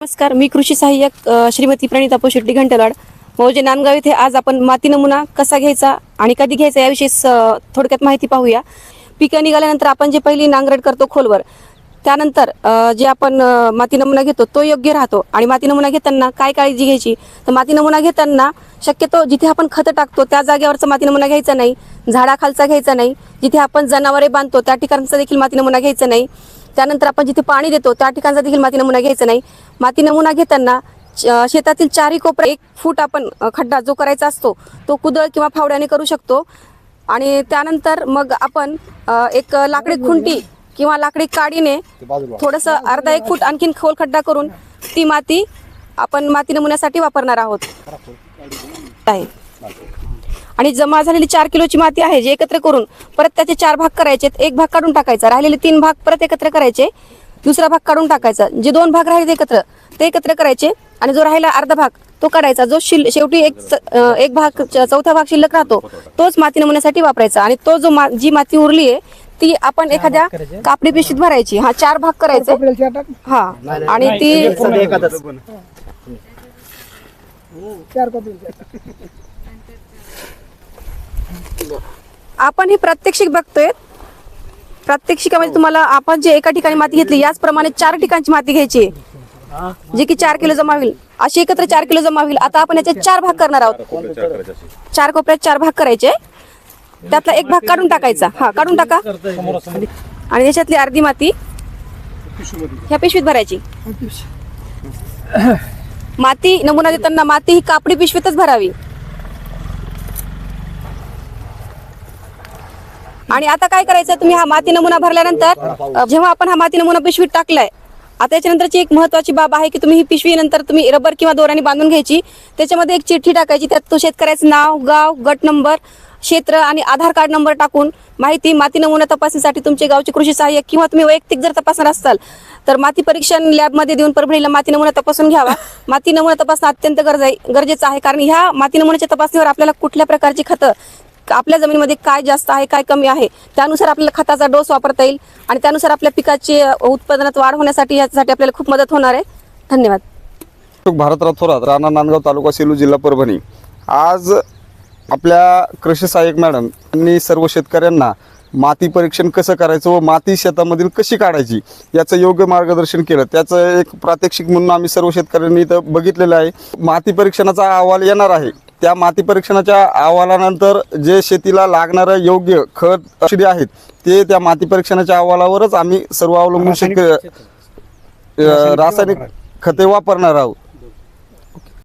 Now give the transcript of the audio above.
नमस्कार मी कृषी सहाय्यक श्रीमती प्रणिता पोशेट्टी घंटलाड मौजे नांदगाव येथे आज आपण माती नमुना कसा घ्यायचा आणि कधी घ्यायचा याविषयी स- थोडक्यात माहिती पाहूया. पिकं निघाल्यानंतर आपण जे पहिली नांगरट करतो खोलवर त्यानंतर जे आपण माती नमुना घेतो तो योग्य राहतो. आणि माती नमुना घेताना काय काळजी घ्यायची? तर माती नमुना घेताना शक्यतो जिथे आपण खतं टाकतो त्या जागेवरचा माती नमुना घ्यायचा नाही. झाडाखालचा घ्यायचा नाही. जिथे आपण जनावरे बांधतो त्या ठिकाणचा देखील माती नमुना घ्यायचा नाही. त्यानंतर आपण जिथे पाणी देतो त्या ठिकाणचा देखील माती नमुना घ्यायचा नाही. माती नमुना घेताना शेतातील चारही कोपरा एक फूट आपण खड्डा जो करायचा असतो तो कुदळ किंवा फावड्याने करू शकतो. आणि त्यानंतर मग आपण एक लाकडी खुंटी किंवा लाकडी काडीने थोडंसं अर्धा एक फूट आणखीन खोल खड्डा करून ती माती आपण माती नमुन्यासाठी वापरणार आहोत. आहे. आणि जमा झालेली चार किलोची माती आहे जी एकत्र करून परत त्याचे चार भाग करायचे एक भाग काढून टाकायचा. राहिलेले तीन भाग परत एकत्र करायचे. दुसरा भाग काढून टाकायचा. जे दोन भाग राहिले एकत्र ते एकत्र करायचे आणि जो राहिला अर्धा भाग तो काढायचा. जो शिल शेवटी एक एक भाग च- चौथा भाग शिल्लक राहतो तोच माती नमुन्यासाठी वापरायचा. आणि तो जो मा- जी माती उरली आहे ती आपण एखाद्या कापडी पिशवीत भरायची. हा चार भाग करायचे. हा. आणि ती आपण हे प्रात्यक्षिक बघतोय. प्रात्यक्षिकामध्ये तुम्हाला आपण जे एका ठिकाणी माती घेतली याचप्रमाणे चार ठिकाणची माती घ्यायची आहे. जे की चार किलो जमा होईल. अशी एकत्र चार किलो जमा होईल. आता आपण याचे चार भाग करणार आहोत. चार कोपऱ्यात चार भाग करायचे. त्यातला एक भाग काढून टाकायचा. हा काढून टाका. आणि याच्यातली अर्धी माती ह्या पिशवीत भरायची. माती नमुना देताना माती ही कापडी पिशवीतच भरावी. आणि आता काय करायचं तुम्ही हा माती नमुना भरल्यानंतर जेव्हा आपण हा माती नमुना पिशवीत टाकलाय आता याच्यानंतरची एक महत्वाची बाब आहे की तुम्ही ही पिशवी नंतर तुम्ही रबर किंवा दोऱ्याने बांधून घ्यायची त्याच्यामध्ये एक चिठ्ठी टाकायची त्यात तो शेतकऱ्याचं नाव गाव गट नंबर क्षेत्र आणि आधार कार्ड नंबर टाकून माहिती माती नमुना तपासणीसाठी तुमचे गावचे कृषी सहाय्यक किंवा तुम्ही वैयक्तिक जर तपासणार असाल तर माती परीक्षण लॅबमध्ये देऊन परभणीला माती नमुना तपासून घ्यावा. माती नमुना तपासणं अत्यंत गरज गरजेचं आहे कारण ह्या माती नमुन्याच्या तपासणीवर आपल्याला कुठल्या प्रकारची खतं आपल्या जमिनीमध्ये काय जास्त आहे काय कमी आहे त्यानुसार आपल्याला खताचा डोस वापरता येईल आणि त्यानुसार आपल्या पिकाची उत्पादनात वाढ होण्यासाठी यासाठी आपल्याला खूप मदत होणार आहे. धन्यवाद. भारतराव थोरात राणा नांदगाव तालुका सेलू जिल्हा परभणी. आज आपल्या कृषी सहाय्यक मॅडम यांनी सर्व शेतकऱ्यांना माती परीक्षण कसं करायचं व माती शेतामधील कशी काढायची याचं योग्य मार्गदर्शन केलं. त्याचं एक प्रात्यक्षिक म्हणून आम्ही सर्व शेतकऱ्यांनी इथं बघितलेलं आहे. माती परीक्षणाचा अहवाल येणार आहे. त्या माती परीक्षणाच्या अहवालानंतर जे शेतीला लागणारं योग्य खत औषधी आहेत ते त्या माती परीक्षणाच्या अहवालावरच आम्ही सर्व अवलंबून शेतकरी रासायनिक खते वापरणार आहोत.